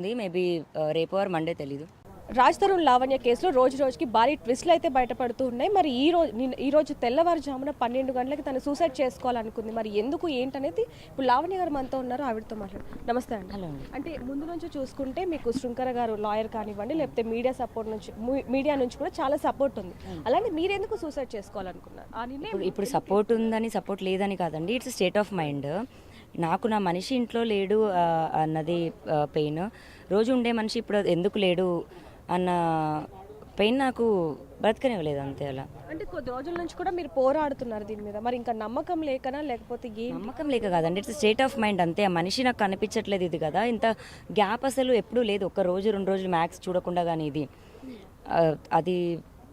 ఉంది. మేబీ రేపు or Monday తెలీదు. రాజ్ తరుణ్ లావణ్య కేసులో రోజు రోజుకి భారీ ట్విస్ట్లు అయితే బయటపడుతూ ఉన్నాయి. మరి ఈ రోజు ఈ రోజు తెల్లవారుజామున పన్నెండు గంటలకి తను సూసైడ్ చేసుకోవాలనుకుంది. మరి ఎందుకు ఏంటనేది ఇప్పుడు లావణ్య గారు మనతో ఉన్నారు ఆవిడతో మాట్లాడు నమస్తే అండి. హలో అంటే ముందు నుంచి చూసుకుంటే మీకు శృంకర గారు లాయర్ కానివ్వండి లేకపోతే మీడియా సపోర్ట్ నుంచి మీడియా నుంచి కూడా చాలా సపోర్ట్ ఉంది. అలాగే మీరు ఎందుకు సూసైడ్ చేసుకోవాలనుకున్నారు? ఇప్పుడు సపోర్ట్ ఉందని సపోర్ట్ లేదని కాదండి. ఇట్స్ స్టేట్ ఆఫ్ మైండ్ నాకు నా మనిషి ఇంట్లో లేడు అన్నది పెయిన్. రోజు ఉండే మనిషి ఇప్పుడు ఎందుకు లేడు అన్న పెయిన్ నాకు బ్రతకనివ్వలేదు అంతే అలా. అంటే కొద్ది రోజుల నుంచి కూడా మీరు పోరాడుతున్నారు దీని మీద. మరి ఇంకా నమ్మకం లేకనా లేకపోతే నమ్మకం లేక కాదండి. ఇట్స్ స్టేట్ ఆఫ్ మైండ్ అంతే. ఆ మనిషి నాకు కనిపించట్లేదు ఇది కదా. ఇంత గ్యాప్ అసలు ఎప్పుడూ లేదు. ఒక రోజు రెండు రోజులు మ్యాక్స్ చూడకుండా కానీ ఇది. అది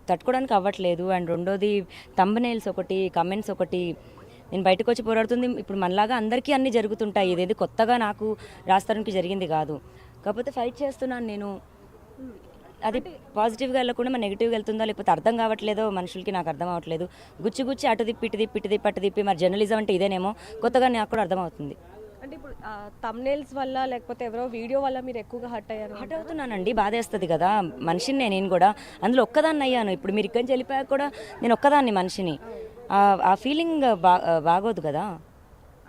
తట్టుకోవడానికి అవ్వట్లేదు. అండ్ రెండోది తంబనేల్స్ ఒకటి కమెంట్స్ ఒకటి నేను బయటకు వచ్చి పోరాడుతుంది. ఇప్పుడు మనలాగా అందరికీ అన్నీ జరుగుతుంటాయి. ఇదేది కొత్తగా నాకు రాస్తానికి జరిగింది కాదు. కాకపోతే ఫైట్ చేస్తున్నాను నేను. అది పాజిటివ్గా వెళ్ళకుండా మన నెగిటివ్గా వెళ్తుందో లేకపోతే అర్థం కావట్లేదో మనుషులకి నాకు అర్థం అవ్వట్లేదు గుచ్చి గుచ్చి అటు తిప్పి ఇటు తిప్పి ఇటు తిప్పి అటు తిప్పి మరి జర్నలిజం అంటే ఇదేనేమో కొత్తగా నాకు కూడా అర్థమవుతుంది అంటే ఇప్పుడు తమ్నేల్స్ వల్ల లేకపోతే ఎవరో వీడియో వల్ల మీరు ఎక్కువగా హర్ట్ అయ్యారు? హట్ అవుతున్నానండి. బాధేస్తుంది కదా. మనిషిని నేను నేను కూడా. అందులో ఒక్కదాన్ని అయ్యాను. ఇప్పుడు మీరు ఇక్కడి నుంచి వెళ్ళిపోయాక కూడా నేను ఒక్కదాన్ని మనిషిని. ఆ- ఫీలింగ్ బా బాగోదు కదా.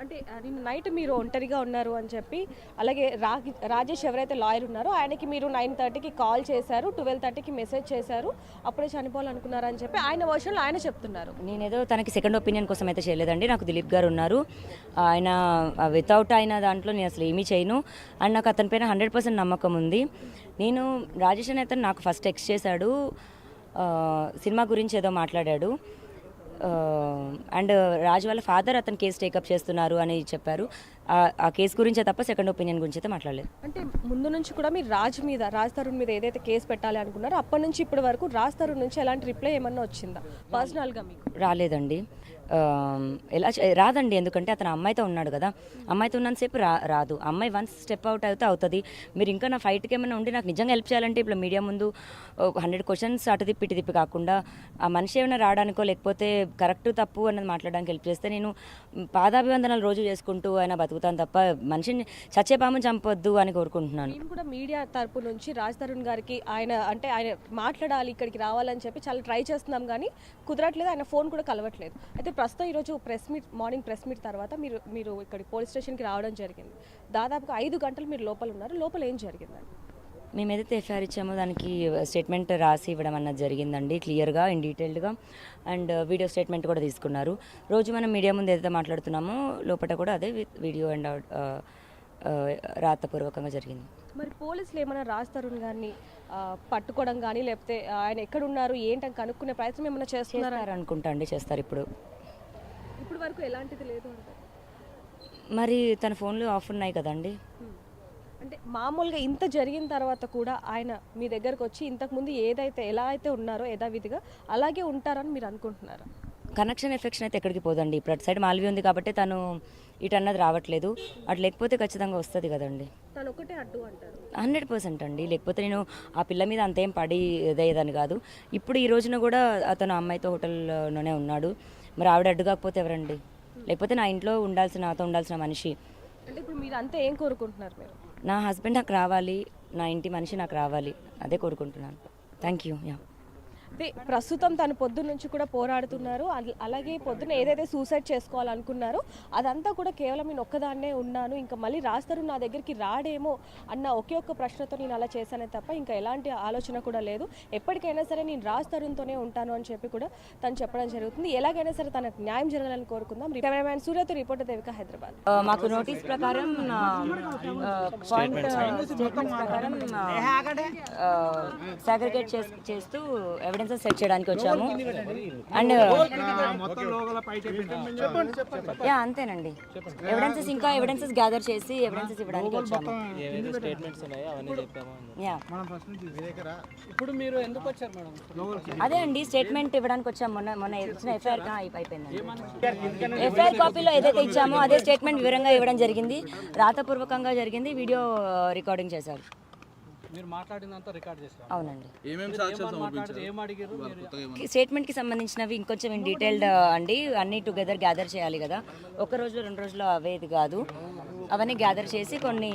అంటే నైట్ మీరు ఒంటరిగా ఉన్నారు అని చెప్పి అలాగే రా రాజేష్ ఎవరైతే లాయర్ ఉన్నారో ఆయనకి మీరు నైన్ థర్టీకి కాల్ చేశారు ట్వెల్వ్ థర్టీకి మెసేజ్ చేశారు అప్పుడే చనిపోవాలనుకున్నారు అని చెప్పి ఆయన వర్షన్లో ఆయన చెప్తున్నారు. నేనేదో తనకి సెకండ్ ఒపీనియన్ కోసం అయితే చేయలేదండి. నాకు దిలీప్ గారు ఉన్నారు. ఆయన వితౌట్ ఆయన దాంట్లో నేను అసలు ఏమీ చేయను. అండ్ నాకు అతని పైన హండ్రెడ్ పర్సెంట్ నమ్మకం ఉంది. నేను రాజేష్ అనే అతను నాకు ఫస్ట్ టెక్స్ట్ చేశాడు. సినిమా గురించి ఏదో మాట్లాడాడు. అండ్ రాజు వాళ్ళ ఫాదర్ అతను కేసు టేకప్ చేస్తున్నారు అని చెప్పారు. ఆ- ఆ కేసు గురించే తప్ప సెకండ్ ఒపీనియన్ గురించి అయితే మాట్లాడలేదు. అంటే ముందు నుంచి కూడా మీరు రాజ్ మీద రాజ్ తరుణ్ మీద ఏదైతే కేసు పెట్టాలి అనుకున్నారో అప్పటి నుంచి ఇప్పటి వరకు రాజ్ తరుణ్ నుంచి ఎలాంటి రిప్లై ఏమన్నా వచ్చిందా? పర్సనల్గా మీకు? రాలేదండి. ఎలా రాదండి. ఎందుకంటే అతను అమ్మాయితో ఉన్నాడు కదా. అమ్మాయితో ఉన్నంతసేపు రా రాదు. అమ్మాయి వన్స్ స్టెప్ అవుట్ అయితే అవుతుంది. మీరు ఇంకా నా ఫైట్కి ఏమైనా ఉండి నాకు నిజంగా హెల్ప్ చేయాలంటే ఇప్పుడు మీడియా ముందు హండ్రెడ్ క్వశ్చన్స్ అటు తిప్పి ఇటు తిప్పి కాకుండా ఆ మనిషి ఏమైనా రావడానికో లేకపోతే కరెక్ట్ తప్పు అన్నది మాట్లాడడానికి హెల్ప్ చేస్తే నేను పాదాభివందనాలు రోజు చేసుకుంటూ ఆయన బతుకుతాను తప్ప మనిషిని చచ్చే పాము చంపొద్దు అని కోరుకుంటున్నాను. నేను కూడా మీడియా తరపు నుంచి రాజ్ తరుణ్ గారికి ఆయన అంటే ఆయన మాట్లాడాలి ఇక్కడికి రావాలని చెప్పి చాలా ట్రై చేస్తున్నాం కానీ కుదరట్లేదు ఆయన ఫోన్ కూడా కలవట్లేదు. అయితే ప్రస్తుతం ఈరోజు press meet morning press meet తర్వాత మీరు మీరు ఇక్కడ పోలీస్ స్టేషన్కి రావడం జరిగింది. దాదాపుగా ఐదు గంటలు మీరు లోపల ఉన్నారు లోపల ఏం జరిగిందండి? మేము ఏదైతే ఎఫ్ఐఆర్ ఇచ్చామో దానికి స్టేట్మెంట్ రాసి ఇవ్వడం అన్నది జరిగిందండి క్లియర్గా ఇన్ డీటెయిల్డ్గా. అండ్ వీడియో స్టేట్మెంట్ కూడా తీసుకున్నారు. రోజు మనం మీడియా ముందు ఏదైతే మాట్లాడుతున్నామో లోపల కూడా అదే వీడియో అండ్ రాతపూర్వకంగా జరిగింది. మరి పోలీసులు ఏమైనా రాజ్ తరుణ్ గారిని ఆ, పట్టుకోవడం కానీ లేకపోతే ఆయన ఎక్కడ ఉన్నారు ఏంటని కనుక్కునే ప్రయత్నం ఏమైనా చేస్తున్నారా? అనుకుంటా అండి చేస్తారు ఇప్పుడు. ఇప్పుడు వరకు ఎలాంటిది లేదు మరి తన ఫోన్లు ఆఫ్ ఉన్నాయి కదండి. మామూలుగా ఇంత జరిగిన తర్వాత కూడా ఆయన మీ దగ్గరకు వచ్చి ఇంతకుముందు ఏదైతే ఎలా అయితే ఉన్నారో యథావిధిగా అలాగే ఉంటారని మీరు అనుకుంటున్నారా? కనెక్షన్ ఎఫెక్షన్ అయితే ఎక్కడికి పోదండి. ఇప్పుడు అటు సైడ్ మాల్వి ఉంది కాబట్టి తను ఇటు అన్నది రావట్లేదు. అటు లేకపోతే ఖచ్చితంగా వస్తుంది కదండి. తను ఒకటే అడ్డు అంటారు. హండ్రెడ్ పర్సెంట్ అండి. లేకపోతే నేను ఆ పిల్ల మీద అంతేం పడి ఇదయ్యేదని కాదు. ఇప్పుడు ఈ రోజున కూడా అతను అమ్మాయితో హోటల్లోనే ఉన్నాడు. మరి ఆవిడ అడ్డు కాకపోతే ఎవరండి? లేకపోతే నా ఇంట్లో ఉండాల్సిన నాతో ఉండాల్సిన మనిషి. అంటే ఇప్పుడు మీరు అంతా ఏం కోరుకుంటున్నారు మీరు? నా హస్బెండ్ నాకు రావాలి నా ఇంటి మనిషి నాకు రావాలి అదే కోరుకుంటున్నాను. థ్యాంక్ యూ యా ప్రస్తుతం తను పొద్దున్న నుంచి కూడా పోరాడుతున్నారు. అల- అలాగే పొద్దున ఏదైతే సూసైడ్ చేసుకోవాలనుకున్నారో అదంతా కూడా కేవలం నేను ఒక్కదాన్నే ఉన్నాను. ఇంకా మళ్ళీ రాస్తారు నా దగ్గరికి రాడేమో అన్న ఒకే ఒక్క ప్రశ్నతో నేను అలా చేశానే తప్ప ఇంకా ఎలాంటి ఆలోచన కూడా లేదు. ఎప్పటికైనా సరే నేను రాజ్ తరుణ్తోనే ఉంటాను అని చెప్పి కూడా తను చెప్పడం జరుగుతుంది. ఎలాగైనా సరే తనకు న్యాయం జరగాలని కోరుకుందాం. కెమెరామ్యాన్ సూర్యతో రిపోర్టర్ దేవిక హైదరాబాద్. మాకు నోటీస్ ప్రకారం ప్రకారం సాగ్రిగేట్ చేస్తూ ఎవిడెన్సెస్ సెట్ చేయడానికి వచ్చాము. అండ్ యా అంతేనండి. ఎవిడెన్సెస్ ఇంకా ఎవిడెన్సెస్ గ్యాదర్ చేసి ఎవిడెన్సెస్ ఇవ్వడానికి వచ్చాము. యా. ఇప్పుడు మీరు ఎందుకు వచ్చారు మేడం? అదే అండి స్టేట్మెంట్ ఇవ్వడానికి వచ్చాము. మొన్న మొన్న ఇచ్చిన ఎఫ్ఐఆర్ అయిపోయిందండి. ఎఫ్ఐఆర్ కాపీలో ఏదైతే ఇచ్చామో అదే స్టేట్మెంట్ వివరంగా ఇవ్వడం జరిగింది. రాతపూర్వకంగా జరిగింది. వీడియో రికార్డింగ్ చేశారు. మీరు మాట్లాడినంత రికార్డ్ చేశారు. అవునండి. ఏమేమి సాక్ష్యాలు మాట్లాడితే ఏం అడిగారు? మీరు స్టేట్మెంట్కి సంబంధించినవి ఇంకొంచెం ఇన్ డీటెయిల్డ్ అండి. అన్ని టుగెదర్ గ్యాదర్ చేయాలి కదా. ఒక రోజు రెండు రోజుల్లో అవేది కాదు. అవన్నీ గ్యాదర్ చేసి కొన్ని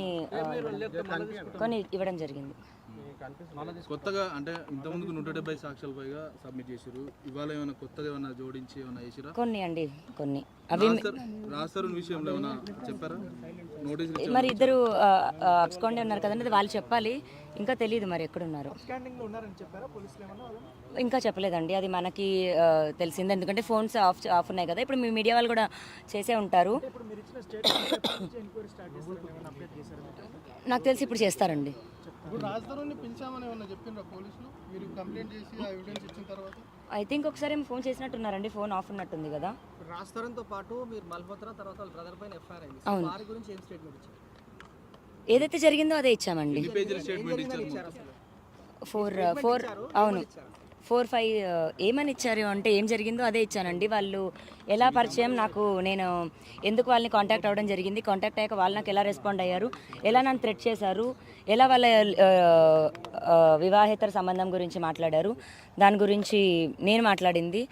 కొన్ని ఇవ్వడం జరిగింది. కొత్తగా అంటే ఇంతకుముందుకు నూట డెబ్బై సాక్ష్యాల పైగా సబ్మిట్ చేశారు ఇవాళ ఏమైనా కొత్తగా ఏమైనా జోడించి ఏమైనా చేసిరా కొన్ని అండి కొన్ని. అవి రాస్తారు విషయంలో ఏమైనా చెప్పారా? మరి ఇద్దరు అబ్స్కాండే ఉన్నారు కదండి అది వాళ్ళు చెప్పాలి. ఇంకా తెలియదు మరి ఎక్కడున్నారు. ఇంకా చెప్పలేదండి. అది మనకి తెలిసింది. ఎందుకంటే ఫోన్స్ ఆఫ్ ఆఫ్ ఉన్నాయి కదా. ఇప్పుడు మీ మీడియా వాళ్ళు కూడా చేసే ఉంటారు. నాకు తెలిసి ఇప్పుడు చేస్తారండి. ఇప్పుడు రాజధాని పిలిచామని ఏమన్నా చెప్పిండ్రా పోలీసులు? మీరు కంప్లైంట్ చేసి ఆ ఎవిడెన్స్ ఇచ్చిన తర్వాత? ఐ థింక్ ఒకసారి ఏమో ఫోన్ చేసినట్టున్నారండి ఫోన్ ఆఫ్ ఉన్నట్టుంది కదా. రాస్తారంతో పాటు మీరు మల్హోత్రా తర్వాత వాళ్ళ బ్రదర్ పైన ఎఫ్ఐఆర్ అయింది. అవును. వారి గురించి ఏం స్టేట్మెంట్ ఇచ్చారు? ఏదైతే జరిగిందో అదే ఇచ్చామండి. ఇచ్చారు? అసలు? ఫోర్ ఫోర్ అవును. ఫోర్ ఫైవ్ ఏమని ఇచ్చారు అంటే ఏం జరిగిందో అదే ఇచ్చానండి. వాళ్ళు ఎలా పరిచయం నాకు నేను ఎందుకు వాళ్ళని కాంటాక్ట్ అవ్వడం జరిగింది కాంటాక్ట్ అయ్యాక వాళ్ళు నాకు ఎలా రెస్పాండ్ అయ్యారు ఎలా నన్ను థ్రెట్ చేశారు ఎలా వాళ్ళ వివాహేతర సంబంధం గురించి మాట్లాడారు దాని గురించి నేను మాట్లాడింది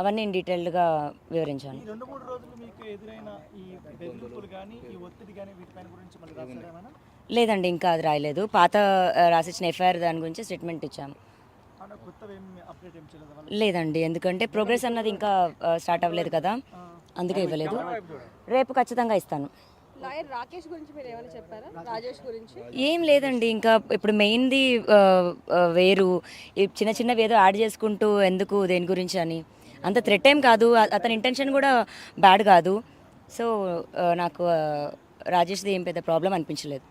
అవన్నీ నేను డీటెయిల్డ్గా వివరించాను. రెండు మూడు రోజులు మీకు ఎదురైన ఈ బెదిరింపులు కానీ ఈ ఒత్తిడి కానీ వీటిపైన గురించి మళ్ళీ రాస్తారేమైనా లేదండి ఇంకా అది రాయలేదు. పాత రాసిచ్చిన ఎఫ్ఐఆర్ దాని గురించి స్టేట్మెంట్ ఇచ్చాము. లేదండి ఎందుకంటే ప్రోగ్రెస్ అన్నది ఇంకా స్టార్ట్ అవ్వలేదు కదా. అందుకే ఇవ్వలేదు. రేపు ఖచ్చితంగా ఇస్తాను. లాయర్ రాకేష్ గురించి మీరు ఏమైనా చెప్పారా? రాజేష్ గురించి? ఏం లేదండి ఇంకా ఇప్పుడు మెయిన్ది వేరు. ఈ చిన్న చిన్నవి ఏదో యాడ్ చేసుకుంటూ ఎందుకు దేని గురించి అని. అంత థ్రెట్ ఏం కాదు అతని ఇంటెన్షన్ కూడా బ్యాడ్ కాదు. సో నాకు రాజేష్ది ఏం పెద్ద ప్రాబ్లం అనిపించలేదు.